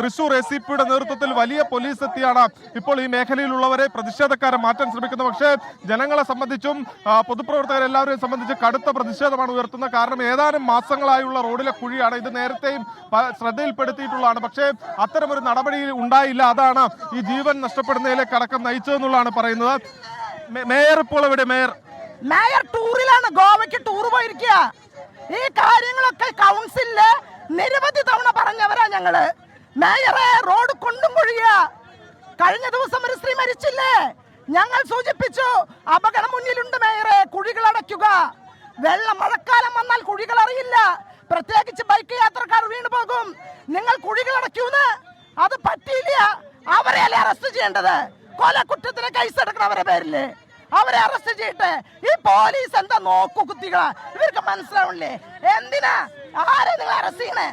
Thrissur S C പിയുടെ നേതൃത്വത്തിൽ വലിയ പോലീസ് എത്തിയാണ്. ഇപ്പോൾ ഈ മേഖലയിലുള്ളവരെ പ്രതിഷേധക്കാരെ മാറ്റാൻ ശ്രമിക്കുന്നത് പക്ഷേ ജനങ്ങളെ സംബന്ധിച്ചും പൊതുപ്രവർത്തകരെ എല്ലാവരെയും സംബന്ധിച്ച് കടുത്ത പ്രതിഷേധമാണ് ഉയർത്തുന്നത്. കാരണം ഏതാനും മാസങ്ങളായുള്ള റോഡിലെ കുഴിയാണ് ഇത് നേരത്തെയും ശ്രദ്ധയിൽപ്പെടുത്തിയിട്ടുള്ളതാണ്. പക്ഷേ അത്തരമൊരു നടപടി ഉണ്ടായില്ല. അതാണ് ഈ ജീവൻ നഷ്ടപ്പെടുന്നതിലേക്ക് അടക്കം നയിച്ചതെന്നുള്ളതാണ് പറയുന്നത്. മേയർ ഇപ്പോൾ എവിടെ? മേയർ. മേയർ ടൂറിലാണ്. ഗോവയ്ക്ക് ടൂർ പോയിരിക്കുക. ഈ കാര്യങ്ങളൊക്കെ കൗൺസിലിൽ നിരവധി തവണ പറഞ്ഞവരാ ഞങ്ങൾ. മേയറെ റോഡ് കൊണ്ടും കൊഴിയ. കഴിഞ്ഞ ദിവസം ഒരു സ്ത്രീ മരിച്ചില്ലേ? ഞങ്ങൾ സൂചിപ്പിച്ചു അപകടം മുന്നിലുണ്ട് മേയറെ കുഴികൾ അടയ്ക്കുക. വെള്ളം മഴക്കാലം വന്നാൽ കുഴികൾ അറിയില്ല. പ്രത്യേകിച്ച് ബൈക്ക് യാത്രക്കാർ വീണു പോകും. നിങ്ങൾ കുഴികൾ അടയ്ക്കൂന്ന്? അത് പറ്റിയില്ല. അവരെ അല്ലേ അറസ്റ്റ് ചെയ്യേണ്ടത്? കൊലക്കുറ്റത്തിന് കേസ് എടുക്കണം അവരെ പേരിൽ. അവരെ അറസ്റ്റ് ചെയ്യട്ടെ? ഈ പോലീസ് എന്താ നോക്കു കുത്തികളാ ഇവർക്ക് മനസ്സിലാവില്ലേ എന്തിനാ? ആരെ നിങ്ങൾ അറസ്റ്റ് ചെയ്യണേ?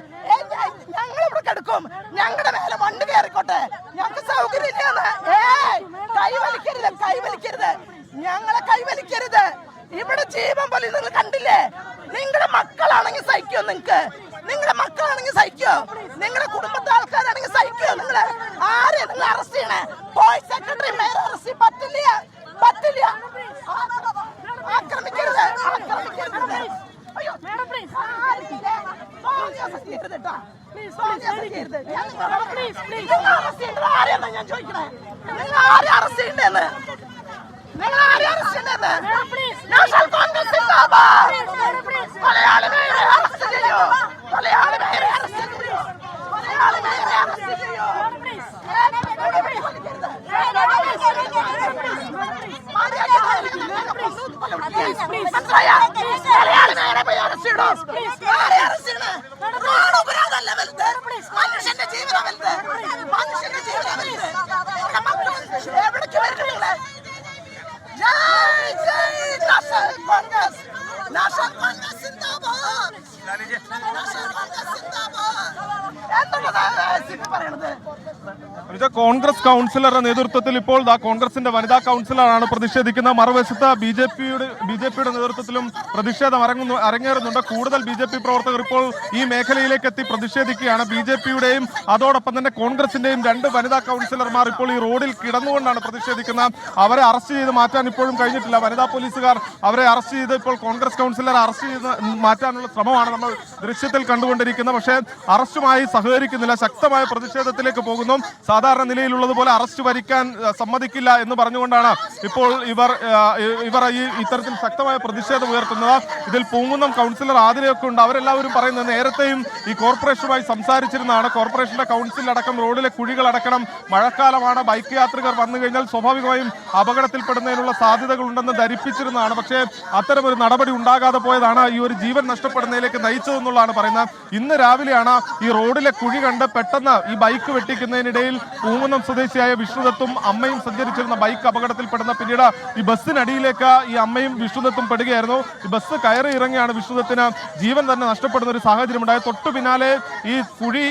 ഞങ്ങൾ ഇവിടെ കിടക്കും. ഞങ്ങളുടെ മേലെ വണ്ടി കയറിക്കോട്ടെ? ഞങ്ങൾക്ക് സൗകര്യം ഇല്ലാന്ന് ഏയ് കൈവലിക്കരുത് കൈവലിക്കരുത്. ഞങ്ങളെ കൈവലിക്കരുത്. ഇവിടെ ജീവൻ പോലെ നിങ്ങൾ കണ്ടില്ലേ? നിങ്ങളുടെ മക്കളാണെങ്കിൽ സഹിക്കോ നിങ്ങക്ക് നിങ്ങളുടെ മക്കളാണെങ്കിൽ സഹിക്കോ? നിങ്ങളുടെ കുടുംബത്തെ ആൾക്കാരാണെങ്കിൽ സഹിക്കോ നിങ്ങൾ ആരെ നിങ്ങൾ അറസ്റ്റ് ചെയ്യണേ? പോയി സെക്രട്ടറി മേയർ അറസ്റ്റ് പറ്റില്ല. പറ്റില്ല. ആക്രമിക്കരുത്. ആക്രമിക്കരുത്. അയ്യോ. മാഡം പ്ലീസ് കേട്ടോ. അറസ്റ്റ് ചെയ്യേണ്ടത് ആരെയെന്നാ ഞാൻ ചോദിക്കണേ? നിങ്ങൾ ആരെ അറസ്റ്റ് ചെയ്യണ്ടേന്ന്? നിങ്ങൾ ആരെ അറസ്റ്റ് ചെയ്യണ്ടേന്ന്? നാഷണൽ കോൺഗ്രസ് സിന്ദാബാദ് മലയാളി മേയറെ അറസ്റ്റ് ചെയ്യൂ മലയാളി മേയറെ അറസ്റ്റ് ചെയ്യൂ മലയാളി മേയറെ അറസ്റ്റ് ചെയ്യൂ മനസ്സിലായ മലയാളി മേയറെ പോയി അറസ്റ്റ് ചെയ്യണോ ആരെ അറസ്റ്റ് ചെയ്യണേ റോഡ് ഉപരാധമല്ല വലുത് മനുഷ്യന്റെ ജീവനാ വലുത്. മനുഷ്യന്റെ ജീവനാ വലുത്. എവിടേക്ക് വരുന്നു നിങ്ങളെ ജയ് ജയ് നാഷണൽ കോൺഗ്രസ്. നാഷണൽ കോൺഗ്രസ് സിന്ദാബാദ്. നാഷണൽ കോൺഗ്രസ് സിന്ദാബാദ്. എന്തുള്ളതാണ് പറയണത്? കോൺഗ്രസ് കൗൺസിലറുടെ നേതൃത്വത്തിൽ ഇപ്പോൾ കോൺഗ്രസിന്റെ വനിതാ കൗൺസിലറാണ് പ്രതിഷേധിക്കുന്നത്. മറുവശത്ത് ബി ജെ പിയുടെ ബി ജെ പിയുടെ നേതൃത്വത്തിലും പ്രതിഷേധം അരങ്ങുന്നു അരങ്ങേറുന്നുണ്ട്. കൂടുതൽ ബി ജെ പി പ്രവർത്തകർ ഇപ്പോൾ ഈ മേഖലയിലേക്ക് എത്തി പ്രതിഷേധിക്കുകയാണ്. ബി ജെ പിയുടെയും അതോടൊപ്പം തന്നെ കോൺഗ്രസിന്റെയും രണ്ട് വനിതാ കൗൺസിലർമാർ ഇപ്പോൾ ഈ റോഡിൽ കിടന്നുകൊണ്ടാണ് പ്രതിഷേധിക്കുന്നത്. അവരെ അറസ്റ്റ് ചെയ്ത് മാറ്റാൻ ഇപ്പോഴും കഴിഞ്ഞിട്ടില്ല. വനിതാ പോലീസുകാർ അവരെ അറസ്റ്റ് ചെയ്ത് ഇപ്പോൾ കോൺഗ്രസ് കൗൺസിലർ അറസ്റ്റ് ചെയ്ത് മാറ്റാനുള്ള ശ്രമമാണ് നമ്മൾ ദൃശ്യത്തിൽ കണ്ടുകൊണ്ടിരിക്കുന്നത്. പക്ഷേ അറസ്റ്റുമായി സഹകരിക്കുന്നില്ല. ശക്തമായ പ്രതിഷേധത്തിലേക്ക് പോകുന്നു. സാധാരണ നിലയിലുള്ളതുപോലെ അറസ്റ്റ് വരിക്കാൻ സമ്മതിക്കില്ല എന്ന് പറഞ്ഞുകൊണ്ടാണ് ഇപ്പോൾ ഇവർ ഇവർ ഈ ഇത്തരത്തിൽ ശക്തമായ പ്രതിഷേധം ഉയർത്തുന്നത്. ഇതിൽ പൂങ്കുന്നം കൗൺസിലർ ആതിരയൊക്കെ ഉണ്ട്. അവരെല്ലാവരും പറയുന്നത് നേരത്തെയും ഈ കോർപ്പറേഷനുമായി സംസാരിച്ചിരുന്നതാണ്. കോർപ്പറേഷന്റെ കൗൺസിൽ അടക്കം റോഡിലെ കുഴികൾ അടക്കണം. മഴക്കാലമാണ്. ബൈക്ക് യാത്രികർ വന്നു കഴിഞ്ഞാൽ സ്വാഭാവികമായും അപകടത്തിൽപ്പെടുന്നതിനുള്ള സാധ്യതകളുണ്ടെന്ന് ധരിപ്പിച്ചിരുന്നതാണ്. പക്ഷേ അത്തരമൊരു നടപടി ഉണ്ടാകാതെ പോയതാണ് ഈ ഒരു ജീവൻ നഷ്ടപ്പെടുന്നതിലേക്ക് നയിച്ചതെന്നുള്ളതാണ് പറയുന്നത്. ഇന്ന് രാവിലെയാണ് ഈ റോഡിലെ കുഴി കണ്ട് പെട്ടെന്ന് ഈ ബൈക്ക് വെട്ടിക്കുന്നതിനിടയിൽ പൂങ്കുന്നം സ്വദേശിയായ വിഷ്ണുദത്തും അമ്മയും സഞ്ചരിച്ചിരുന്ന ബൈക്ക് അപകടത്തിൽപ്പെടുന്ന പിന്നീട് ഈ ബസ്സിനടിയിലേക്ക് ഈ അമ്മയും വിഷ്ണുദത്തും പെടുകയായിരുന്നു. ഈ ബസ് കയറി ഇറങ്ങിയാണ് വിഷ്ണുദത്തിന് ജീവൻ തന്നെ നഷ്ടപ്പെടുന്ന ഒരു സാഹചര്യം ഉണ്ടായത് തൊട്ടു പിന്നാലെ ഈ കുഴി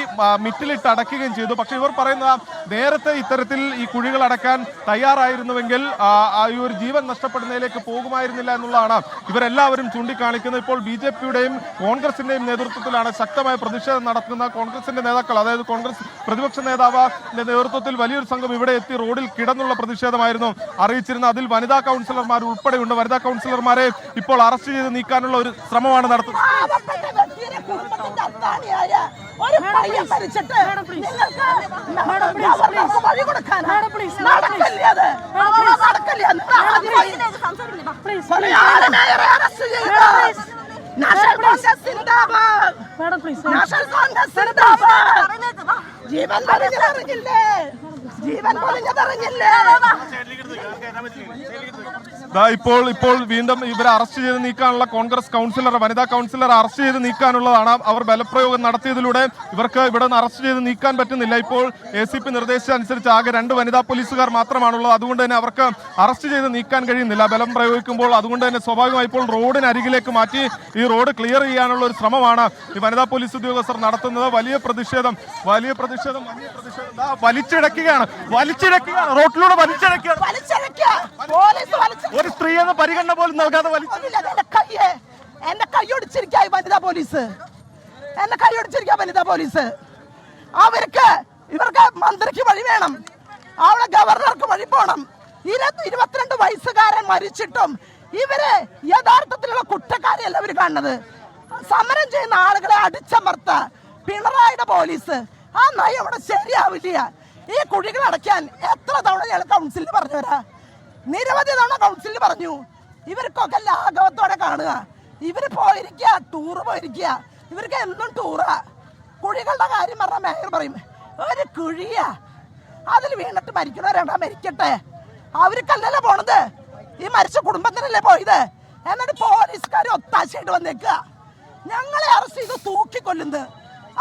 മിറ്റിലിട്ട് അടയ്ക്കുകയും ചെയ്തു. പക്ഷേ ഇവർ പറയുന്നത് നേരത്തെ ഇത്തരത്തിൽ ഈ കുഴികൾ അടക്കാൻ തയ്യാറായിരുന്നുവെങ്കിൽ ഈ ഒരു ജീവൻ നഷ്ടപ്പെടുന്നതിലേക്ക് പോകുമായിരുന്നില്ല എന്നുള്ളതാണ് ഇവരെല്ലാവരും ചൂണ്ടിക്കാണിക്കുന്നത്. ഇപ്പോൾ ബി ജെ പിയുടെയും കോൺഗ്രസിന്റെയും നേതൃത്വത്തിലാണ് ശക്തമായ പ്രതിഷേധം നടത്തുന്ന കോൺഗ്രസിന്റെ നേതാക്കൾ അതായത് കോൺഗ്രസ് പ്രതിപക്ഷ നേതാവിന്റെ നേതൃത്വത്തിൽ വലിയൊരു സംഘം ഇവിടെ എത്തി റോഡിൽ കിടന്നുള്ള പ്രതിഷേധമായിരുന്നു. അറിയിച്ചിരുന്നത് അതിൽ വനിതാ കൗൺസിലർമാർ ഉൾപ്പെടെയുണ്ട്. വനിതാ കൗൺസിലർമാരെ ഇപ്പോൾ അറസ്റ്റ് ചെയ്ത് നീക്കാനുള്ള ഒരു ശ്രമമാണ് നടത്തുന്നത് ഒരു പയ്യൻ മരിച്ചിട്ട് നിങ്ങൾക്ക് വഴി? നടക്കില്ല അത്. നടക്കില്ല. അറസ്റ്റ്. നാഷണൽ കോൺഗ്രസ് സിന്ദാബാദ്. നാഷണൽ കോൺഗ്രസ് സിന്ദാബാദ്. ജീവൻ പൊലിഞ്ഞതറിഞ്ഞില്ലേ ജീവൻ പൊലിഞ്ഞതറിഞ്ഞില്ലേ ദാ ഇപ്പോൾ ഇപ്പോൾ വീണ്ടും ഇവരെ അറസ്റ്റ് ചെയ്ത് നീക്കാനുള്ള കോൺഗ്രസ് കൗൺസിലർ വനിതാ കൗൺസിലർ അറസ്റ്റ് ചെയ്ത് നീക്കാനുള്ളതാണ് അവർ ബലപ്രയോഗം നടത്തിയതിലൂടെ. ഇവർക്ക് ഇവിടെ നിന്ന് അറസ്റ്റ് ചെയ്ത് നീക്കാൻ പറ്റുന്നില്ല. ഇപ്പോൾ എ സി പി നിർദ്ദേശിച്ചനുസരിച്ച് ആകെ രണ്ട് വനിതാ പോലീസുകാർ മാത്രമാണുള്ളത്. അതുകൊണ്ട് തന്നെ അവർക്ക് അറസ്റ്റ് ചെയ്ത് നീക്കാൻ കഴിയുന്നില്ല. ബലം പ്രയോഗിക്കുമ്പോൾ അതുകൊണ്ട് തന്നെ സ്വാഭാവികമായി ഇപ്പോൾ റോഡിനരികിലേക്ക് മാറ്റി ഈ റോഡ് ക്ലിയർ ചെയ്യാനുള്ള ഒരു ശ്രമമാണ് ഈ വനിതാ പോലീസ് ഉദ്യോഗസ്ഥർ നടത്തുന്നത്. വലിയ പ്രതിഷേധം വലിയ പ്രതിഷേധം വലിയ പ്രതിഷേധം. വലിച്ചിടക്കുകയാണ് വലിച്ചിടക്കുകയാണ് റോഡിലൂടെ വലിച്ചിടക്കുക വലിച്ചഴക്കുക. പോലീസ് വലിച്ചു ഒരു സ്ത്രീ എന്ന പരിഗണന പോലും നൽകാതെ പോലീസ്. എന്നെ കൈയൊടിച്ചിരിക്കാ വനിതാ പോലീസ്. അവർക്ക് ഇവർക്ക് മന്ത്രിക്ക് വഴി വേണം. അവിടെ ഗവർണർക്ക് വഴി പോണം. ഇരുപത്തി ഇരുപത്തിരണ്ട് വയസ്സുകാരൻ മരിച്ചിട്ടും ഇവർ യഥാർത്ഥത്തിലുള്ള കുറ്റക്കാരെയല്ല ഇവർ കാണുന്നത്. സമരം ചെയ്യുന്ന ആളുകളെ അടിച്ചമർത്ത പിണറായിയുടെ പോലീസ്. ആ നയം അവിടെ ശരിയാവില്ല. ഈ കുഴികൾ അടയ്ക്കാൻ എത്ര തവണ ഞങ്ങൾ പറഞ്ഞു പറഞ്ഞുവരാ നിരവധി തവണ കൗൺസിലിൽ പറഞ്ഞു ഇവർക്കൊക്കെ ലാഘവത്തോടെ കാണുക. ഇവർ പോയിരിക്കുക ടൂർ പോയിരിക്കുക. ഇവർക്ക് എന്നും ടൂറാ കുഴികളുടെ കാര്യം പറഞ്ഞാൽ മേയർ പറയും ഒരു കുഴിയാ. അതിൽ വീണിട്ട് മരിക്കണവരാണ്ടാ മരിക്കട്ടെ? അവർക്കല്ലല്ലോ പോണത്. ഈ മരിച്ച കുടുംബത്തിനല്ലേ പോയത്? എന്നിട്ട് പോലീസുകാർ ഒത്താശയായിട്ട് വന്നേക്കുക ഞങ്ങളെ അറസ്റ്റ് ചെയ്ത് തൂക്കിക്കൊല്ലുന്നത്.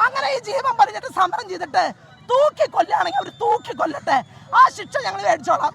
അങ്ങനെ ഈ ജീവൻ പറഞ്ഞിട്ട് സമരം ചെയ്തിട്ട് തൂക്കിക്കൊല്ലുകയാണെങ്കിൽ അവർ തൂക്കിക്കൊല്ലട്ടെ. ആ ശിക്ഷ ഞങ്ങൾ മേടിച്ചോളാം.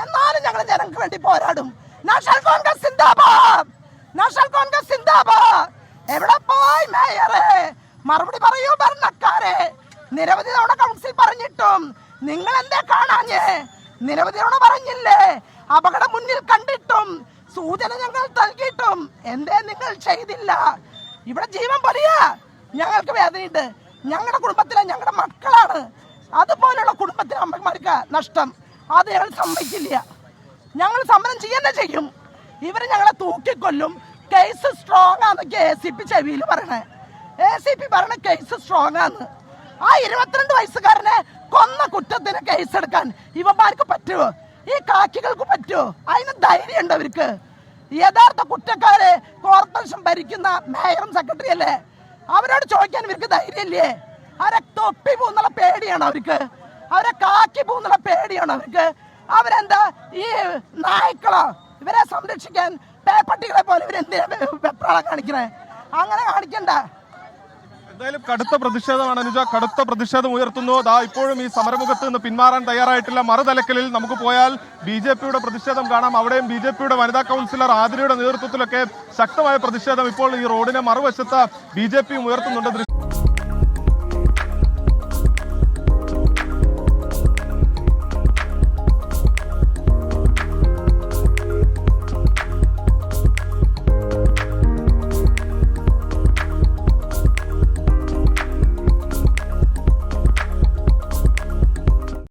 എന്നാലും ഞങ്ങൾ ജനങ്ങൾക്ക് വേണ്ടി പോരാടും. നാഷണൽ കോൺഗ്രസ് സിന്ദാബാദ്. നാഷണൽ കോൺഗ്രസ് സിന്ദാബാദ്. എവിടെ പോയി മേയറെ? മറുപടി പറയൂ ഭരണക്കാരെ. നിരവധി തവണ കൗൺസിൽ പറഞ്ഞിട്ടും നിങ്ങൾ എന്താ കാണാഞ്ഞേ? നിരവധി തവണ പറഞ്ഞില്ലേ? അപകടം മുന്നിൽ കണ്ടിട്ടും സൂചന ഞങ്ങൾ നൽകിയിട്ടും എന്തേ നിങ്ങൾ ചെയ്തില്ല? ഇവിടെ ജീവൻ പൊലിയാ. ഞങ്ങൾക്ക് വേദനയുണ്ട്. ഞങ്ങളുടെ കുടുംബത്തിലെ ഞങ്ങളുടെ മക്കളാണ്. അതുപോലുള്ള കുടുംബത്തിലെ അമ്മമാർക്ക് നഷ്ടം. അത് ഞങ്ങൾ സമ്മതിക്കില്ല. ഞങ്ങൾ സമരം ചെയ്യുന്നേ ചെയ്യും. ഇവർ ഞങ്ങളെ തൂക്കിക്കൊല്ലും. കേസ് സ്ട്രോങ് ആണെന്നൊക്കെ എ സി പി ചെവിയിൽ പറയണേ. എ സി പി പറയണ കേസ് സ്ട്രോങ് ആണ് ആ ഇരുപത്തിരണ്ട് വയസ്സുകാരനെ കൊന്ന കുറ്റത്തിന് കേസ് എടുക്കാൻ ഇവന്മാർക്ക് പറ്റുമോ ഈ കാക്കികൾക്ക് പറ്റുമോ അതിന് ധൈര്യം ഉണ്ട് അവർക്ക്. യഥാർത്ഥ കുറ്റക്കാരെ കോർപ്പറേഷൻ ഭരിക്കുന്ന മേയറും സെക്രട്ടറി അല്ലേ? അവരോട് ചോദിക്കാൻ ഇവർക്ക് ധൈര്യമില്ലേ? അവരെ തൊപ്പി പോകുന്നുള്ള പേടിയാണ് അവർക്ക്? അവരെ കാക്കി പോകുന്നുള്ള പേടിയാണ് അവർക്ക്. അവരെന്താ ഈ നായ്ക്കളോ? ഇവരെ സംരക്ഷിക്കാൻ പേപ്പട്ടികളെ പോലെ ഇവരെന്തിനാ വെപ്രാളം കാണിക്കണേ? അങ്ങനെ കാണിക്കണ്ട. എന്തായാലും കടുത്ത പ്രതിഷേധമാണ് അനുജ. കടുത്ത പ്രതിഷേധം ഉയർത്തുന്നു. ദാ ഇപ്പോഴും ഈ സമരമുഖത്ത് നിന്ന് പിന്മാറാൻ തയ്യാറായിട്ടില്ല. മറുതലക്കലിൽ നമുക്ക് പോയാൽ ബി ജെ പിയുടെ പ്രതിഷേധം കാണാം. അവിടെയും ബി ജെ പിയുടെ വനിതാ കൗൺസിലർ ആതിരയുടെ നേതൃത്വത്തിലൊക്കെ ശക്തമായ പ്രതിഷേധം ഇപ്പോൾ ഈ റോഡിനെ മറുവശത്ത് ബി ജെ പിയും ഉയർത്തുന്നുണ്ട്.